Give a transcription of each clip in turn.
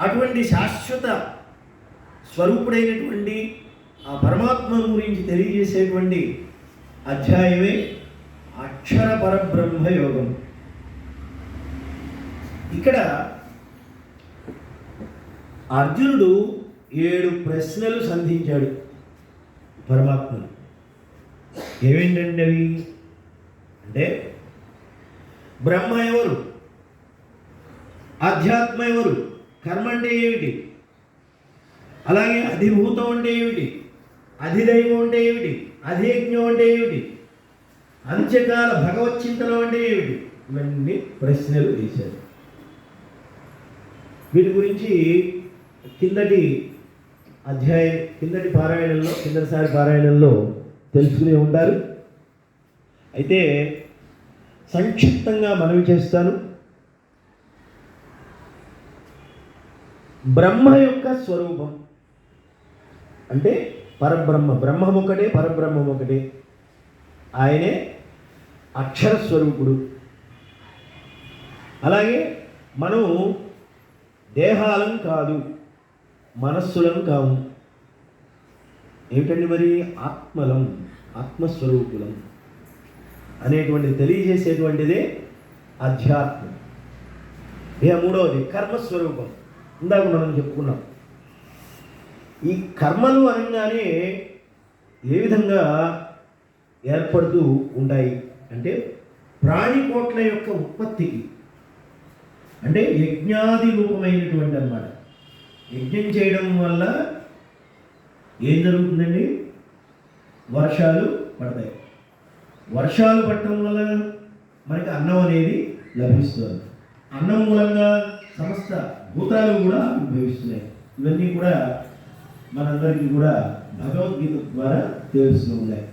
అటువంటి శాశ్వత స్వరూపుడైనటువంటి ఆ పరమాత్మ గురించి తెలియజేసేటువంటి అధ్యాయమే అక్షర పరబ్రహ్మ యోగం. ఇక్కడ అర్జునుడు ఏడు ప్రశ్నలు సంధించాడు పరమాత్మను. ఏమేంటండి అవి అంటే బ్రహ్మ ఎవరు? ఆధ్యాత్మ ఎవరు? కర్మ అంటే ఏమిటి? అలాగే అధిభూతం అంటే ఏమిటి? అధిదైవం అంటే ఏమిటి? అధియజ్ఞం అంటే ఏమిటి? అంత్యకాల భగవత్ చింతనం అంటే ఏమిటి? ఇవన్నీ ప్రశ్నలు వేశారు. వీటి గురించి కిందటి అధ్యాయం కిందటి పారాయణంలో కిందటిసారి పారాయణంలో తెలుసుకునే ఉంటారు అయితే సంక్షిప్తంగా మనవి చేస్తాను. బ్రహ్మ యొక్క స్వరూపం. అంటే పరబ్రహ్మ బ్రహ్మం ఒకటే పరబ్రహ్మం ఒకటే. ఆయనే అక్షర స్వరూపుడు. అలాగే మనం దేహాలం కాదు మనస్సులం కావు ఏమిటండి మరి? ఆత్మలం ఆత్మస్వరూపులం. అనేటువంటిది తెలియజేసేటువంటిదే అధ్యాత్మం. ఇక మూడవది కర్మస్వరూపం. ఇందాక మనం చెప్పుకున్నాం. ఈ కర్మలు అనగానే ఏ విధంగా ఏర్పడుతూ ఉంటాయి? అంటే ప్రాణికోట్ల యొక్క ఉత్పత్తికి అంటే యజ్ఞాది రూపమైనటువంటి అన్నమాట. యజ్ఞం చేయడం వల్ల ఏం జరుగుతుందండి? వర్షాలు పడతాయి. వర్షాలు పడటం వల్ల మనకి అన్నం అనేది లభిస్తుంది. అన్నం మూలంగా సమస్త భూతాలు కూడా ఉద్భవిస్తున్నాయి ఇవన్నీ కూడా మనందరికీ కూడా భగవద్గీత ద్వారా తెలుస్తూ ఉన్నాయి.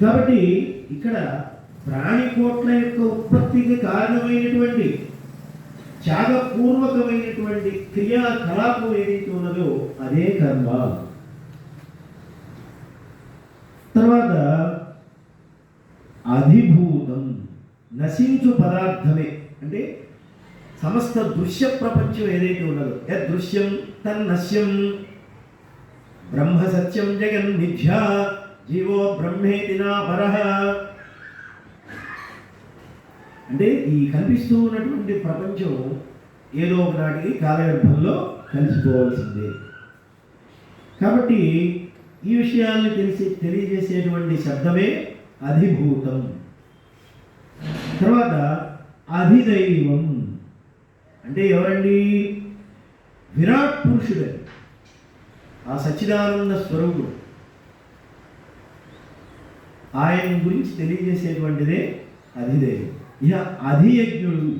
కాబట్టి ఇక్కడ ప్రాణికోట్ల యొక్క ఉత్పత్తికి కారణమైనటువంటి త్యాగపూర్వకమైనటువంటి క్రియాకలాపం ఏదైతే ఉన్నదో అదే కర్మ. తర్వాత అధిభూతం నశించు పదార్థమే. అంటే సమస్త దృశ్య ప్రపంచం ఏదైతే ఉన్నదో యదృశ్యం తన్నశ్యం? బ్రహ్మ సత్యం జగన్ మిథ్యా జీవో బ్రహ్మేతి నా పరః అంటే ఈ కనిపిస్తూ ఉన్నటువంటి ప్రపంచం ఏదో ఒకనాటికి కాలగర్భంలో కలిసిపోవాల్సిందే. కాబట్టి ఈ విషయాల్ని తెలిసి తెలియజేసేటువంటి శబ్దమే అధిభూతం. తర్వాత అధిదైవం. అంటే ఎవరండి? విరాట్ పురుషుడే. ఆ సచ్చిదానంద స్వరూపుడు. ఆయన గురించి తెలియజేసేటువంటిదే అధిదైవం. ఇక అధియజ్ఞుడు.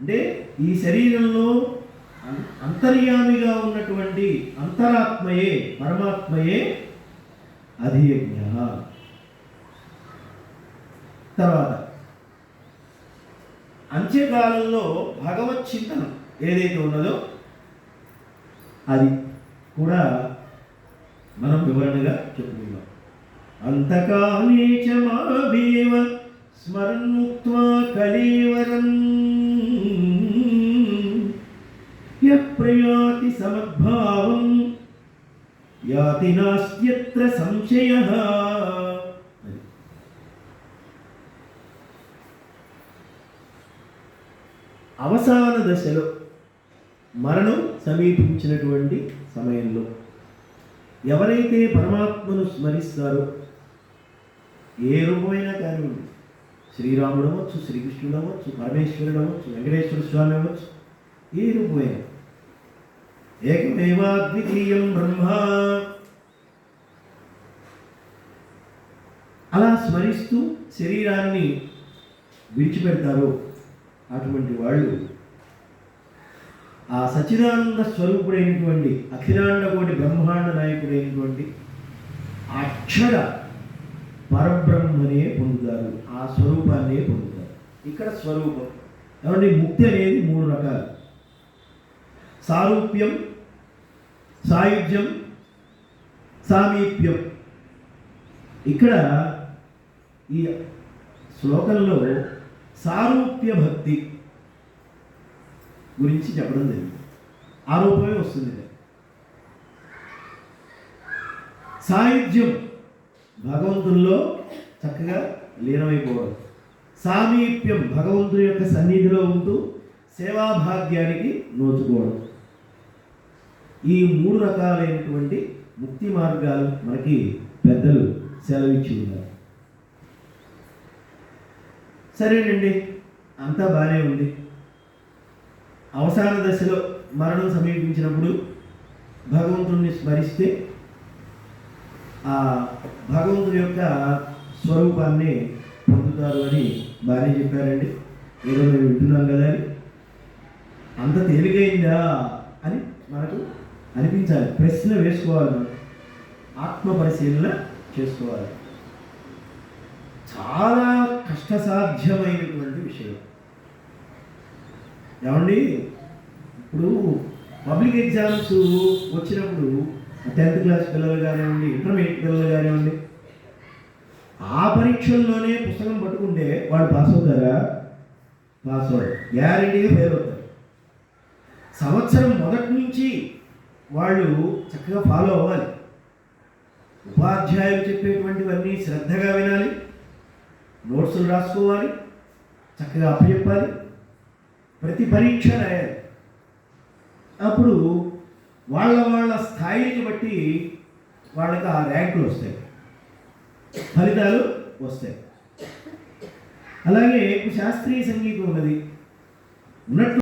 అంటే ఈ శరీరంలో అం- అంతర్యామిగా ఉన్నటువంటి అంతరాత్మయే పరమాత్మయే అధియజ్ఞ. తర్వాత మధ్యకాలంలో భగవత్ చింతనం ఏదైతే ఉన్నదో అది కూడా మనం వివరణగా చెప్పుకుందాం. అంతకాలే చ మావేవ స్మరన్ముక్త్వా కళీవరం యప్రయాతి సమద్భావం యాతి నాస్త్యత్ర సంశయ. అవసాన దశలో మరణం సమీపించినటువంటి సమయంలో ఎవరైతే పరమాత్మను స్మరిస్తారో ఏ రూపమైనా కానివ్వండి శ్రీరాముడు అవ్వచ్చు శ్రీకృష్ణుడు అవ్వచ్చు పరమేశ్వరుడు అవ్వచ్చు వెంకటేశ్వర స్వామి అవ్వచ్చు ఏ రూపమైనా. ఏకమేవాద్వితీయం బ్రహ్మ. అలా స్మరిస్తూ శరీరాన్ని విడిచిపెడతారో. అటువంటి వాళ్ళు. ఆ సచిదానంద స్వరూపుడైనటువంటి అఖిలాండ కోటి బ్రహ్మాండ నాయకుడైనటువంటి అక్షర పరబ్రహ్మనే పొందుతారు. ఆ స్వరూపాన్నే పొందుతారు. ఇక్కడ స్వరూపం. కాబట్టి ముక్తి అనేది మూడు రకాలు. సారూప్యం సాయుధ్యం సామీప్యం. ఇక్కడ ఈ శ్లోకంలో సారూప్య భక్తి గురించి చెప్పడం జరిగింది. ఆ వస్తుంది ఇది. సాయుధ్యం భగవంతుల్లో చక్కగా లీనమైపోవడం. సామీప్యం భగవంతుని యొక్క సన్నిధిలో ఉంటూ సేవాభాగ్యానికి నోచుకోవడం. ఈ మూడు రకాలైనటువంటి ముక్తి మార్గాలు మనకి పెద్దలు సెలవిచ్చి ఉన్నారు. సరేనండి. అంతా బాగానే ఉంది. అవసాన దశలో మరణం సమీపించినప్పుడు భగవంతుణ్ణి స్మరిస్తే ఆ భగవంతుని యొక్క స్వరూపాన్ని పొందుతారు అని బాగానే చెప్పారండి. ఏదో మేము వింటున్నాం కదా అని. అంత తేలికైందా అని మనకు అనిపించాలి. ప్రశ్న వేసుకోవాలి. మనం ఆత్మ పరిశీలన చేసుకోవాలి. చాలా కష్టసాధ్యమైనటువంటి విషయం. ఏమండి? ఇప్పుడు పబ్లిక్ ఎగ్జామ్స్ వచ్చినప్పుడు టెన్త్ క్లాస్ పిల్లలు కానివ్వండి ఇంటర్మీడియట్ పిల్లలు కానివ్వండి ఆ పరీక్షల్లోనే పుస్తకం పట్టుకుంటే వాడు పాస్ అవుతారా? పాస్ అవ్వడు గ్యారంటీగా ఫెయిల్ అవుతారు. సంవత్సరం మొదటి నుంచి వాళ్ళు చక్కగా ఫాలో అవ్వాలి. ఉపాధ్యాయులు చెప్పేటువంటివన్నీ శ్రద్ధగా వినాలి. నోట్సులు రాసుకోవాలి చక్కగా అప్పచెప్పాలి ప్రతి పరీక్ష రాయాలి. అప్పుడు వాళ్ళ వాళ్ళ స్థాయిని బట్టి వాళ్ళకి ఆ ర్యాంకులు వస్తాయి. ఫలితాలు వస్తాయి. అలాగే శాస్త్రీయ సంగీతం ఉన్నది. ఉన్నట్టు